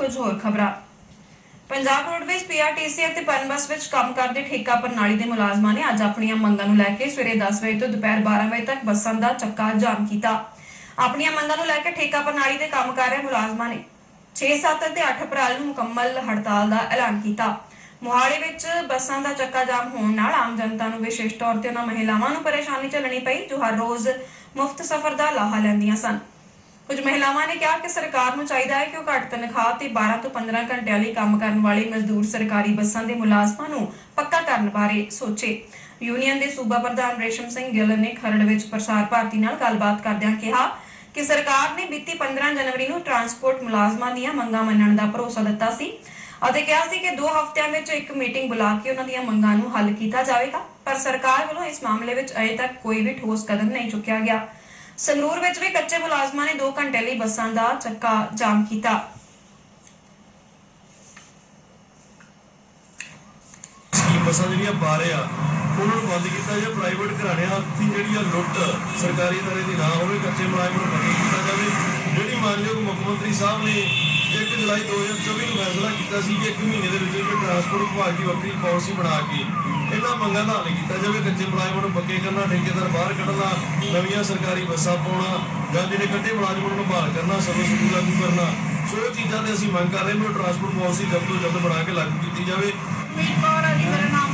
ਕੁਝ ਹੋਰ ਖਬਰਾਂ। ਪੰਜਾਬ ਰੋਡਵੇਜ਼ ਪੀਆਰਟੀਸੀ ਅਤੇ ਪਨਬਸ ਵਿੱਚ ਕੰਮ ਕਰਦੇ ਠੇਕਾ ਪ੍ਰਣਾਲੀ ਦੇ ਮੁਲਾਜ਼ਮਾਂ ਨੇ ਅੱਜ ਆਪਣੀਆਂ ਮੰਗਾਂ ਨੂੰ ਲੈ ਕੇ ਸਵੇਰੇ 10 ਵਜੇ ਤੋਂ ਦੁਪਹਿਰ 12 ਵਜੇ ਤੱਕ ਬੱਸਾਂ ਦਾ ਚੱਕਾ ਜਾਮ ਕੀਤਾ। ਆਪਣੀਆਂ ਮੰਗਾਂ ਨੂੰ ਲੈ ਕੇ ਠੇਕਾ ਪ੍ਰਣਾਲੀ ਦੇ ਕੰਮ ਕਰ ਰਹੇ ਮੁਲਾਜ਼ਮਾਂ ਨੇ 6, 7 ਅਤੇ 8 ਅਪ੍ਰੈਲ ਨੂੰ ਮੁਕੰਮਲ ਹੜਤਾਲ ਦਾ ਐਲਾਨ ਕੀਤਾ। ਮੋਹਾਲੀ ਵਿੱਚ ਬੱਸਾਂ ਦਾ ਚੱਕਾ ਜਾਮ ਹੋਣ ਨਾਲ ਆਮ ਜਨਤਾ ਨੂੰ ਵਿਸ਼ੇਸ਼ ਤੌਰ ਤੇ ਉਹਨਾਂ ਮਹਿਲਾਵਾਂ ਨੂੰ ਪਰੇਸ਼ਾਨੀ ਝੱਲਣੀ ਪਈ ਜੋ ਹਰ ਰੋਜ਼ ਮੁਫਤ ਸਫ਼ਰ ਦਾ ਲਾਹਾ ਲੈਂਦੀਆਂ ਸਨ। ਕੁਝ ਮਹਿਲਾਵਾਂ ਨੇ ਕਿਹਾ ਕਿ ਸਰਕਾਰ ਨੂੰ ਚਾਹੀਦਾ ਹੈ ਕਿ ਉਹ ਘੱਟ ਤਨਖਾਹ ਤੇ 12 ਤੋਂ 15 ਘੰਟਿਆਂ ਲਈ ਕੰਮ ਕਰਨ ਵਾਲੇ ਮਜ਼ਦੂਰ ਸਰਕਾਰੀ ਬੱਸਾਂ ਦੇ ਮੁਲਾਜ਼ਮਾਂ ਨੂੰ ਪੱਕਾ ਕਰਨ ਬਾਰੇ ਸੋਚੇ। ਯੂਨੀਅਨ ਦੇ ਸੂਬਾ ਪ੍ਰਧਾਨ ਰੇਸ਼ਮ ਸਿੰਘ ਗਿੱਲ ਨੇ ਖਰੜ ਵਿੱਚ ਪ੍ਰਸਾਰ ਭਾਰਤੀ ਨਾਲ ਗੱਲਬਾਤ ਕਰਦਿਆਂ ਕਿਹਾ ਕਿ ਸਰਕਾਰ ਨੇ ਬੀਤੀ 15 ਜਨਵਰੀ ਨੂੰ ਟਰਾਂਸਪੋਰਟ ਮੁਲਾਜ਼ਮਾਂ ਦੀਆਂ ਮੰਗਾਂ ਮੰਨਣ ਦਾ ਭਰੋਸਾ ਦਿੱਤਾ ਸੀ ਅਤੇ ਕਿਹਾ ਸੀ ਕਿ ਦੋ ਹਫ਼ਤਿਆਂ ਵਿੱਚ ਇੱਕ ਮੀਟਿੰਗ ਬੁਲਾ ਕੇ ਉਹਨਾਂ ਦੀਆਂ ਮੰਗਾਂ ਨੂੰ ਹੱਲ ਕੀਤਾ ਜਾਵੇਗਾ, ਪਰ ਸਰਕਾਰ ਵੱਲੋਂ ਇਸ ਮਾਮਲੇ ਵਿੱਚ ਅਜੇ ਤੱਕ ਕੋਈ ਵੀ ਠੋਸ ਕਦਮ ਨਹੀਂ ਚੁੱਕਿਆ ਗਿਆ। ਸੰਗਰੂਰ ਵਿੱਚ ਵੀ ਕੱਚੇ ਮੁਲਾਜ਼ਮਾਂ ਨੇ 2 ਘੰਟੇ ਲਈ ਬੱਸਾਂ ਦਾ ਚੱਕਾ ਜਾਮ ਕੀਤਾ। ਬੱਸਾਂ ਜਿਹੜੀਆਂ ਬਾਰੇ ਆ, ਉਹਨਾਂ ਨੂੰ ਬੰਦ ਕੀਤਾ ਜਾਂ ਪ੍ਰਾਈਵੇਟ ਘਰਾਣਿਆਂ ਦੀ ਜਿਹੜੀ ਆ ਲੁੱਟ ਸਰਕਾਰੀ ਇਦਾਰੇ ਦੀ ਨਾ ਹੋਵੇ, ਕੱਚੇ ਮੁਲਾਜ਼ਮ ਨੂੰ ਬੰਦ ਕੀਤਾ ਜਾਵੇ। ਜਿਹੜੀ ਮਾਨਯੋਗ ਮੁੱਖ ਮੰਤਰੀ ਸਾਹਿਬ ਨੇ 1 ਜੁਲਾਈ 2024 ਨੂੰ ਫੈਸਲਾ ਕੀਤਾ ਸੀ ਕਿ ਇੱਕ ਮਹੀਨੇ ਦੇ ਵਿੱਚ ਵਿੱਚ ਟਰਾਂਸਪੋਰਟ ਵਿਭਾਗ ਦੀ ਵੱਖਰੀ ਪਾਲਿਸੀ ਬਣਾ ਕੇ ਇਹਨਾਂ ਮੰਗਾਂ ਦਾ ਹੱਲ ਕੀਤਾ ਜਾਵੇ, ਕੱਚੇ ਮੁਲਾਜ਼ਮਾਂ ਨੂੰ ਪੱਕੇ ਕਰਨਾ, ਠੇਕੇਦਾਰ ਬਾਹਰ ਕੱਢਣਾ, ਨਵੀਆਂ ਸਰਕਾਰੀ ਬੱਸਾਂ ਪਾਉਣਾ ਜਾਂ ਜਿਹੜੇ ਕੱਟੇ ਮੁਲਾਜ਼ਮਾਂ ਨੂੰ ਬਹਾਲ ਕਰਨਾ ਸਰਵਿਸ ਸਕੂਲ ਲਾਗੂ ਕਰਨਾ। ਸੋ ਇਹ ਚੀਜ਼ਾਂ ਤੇ ਅਸੀਂ ਮੰਗ ਕਰ ਰਹੇ ਹਾਂ ਟਰਾਂਸਪੋਰਟ ਪਾਲਿਸੀ ਜਲਦ ਤੋਂ ਜਲਦ ਬਣਾ ਕੇ ਲਾਗੂ ਕੀਤੀ ਜਾਵੇ। ਮੀਤ ਕੌਰ ਹੈ ਮੇਰਾ ਨਾਮ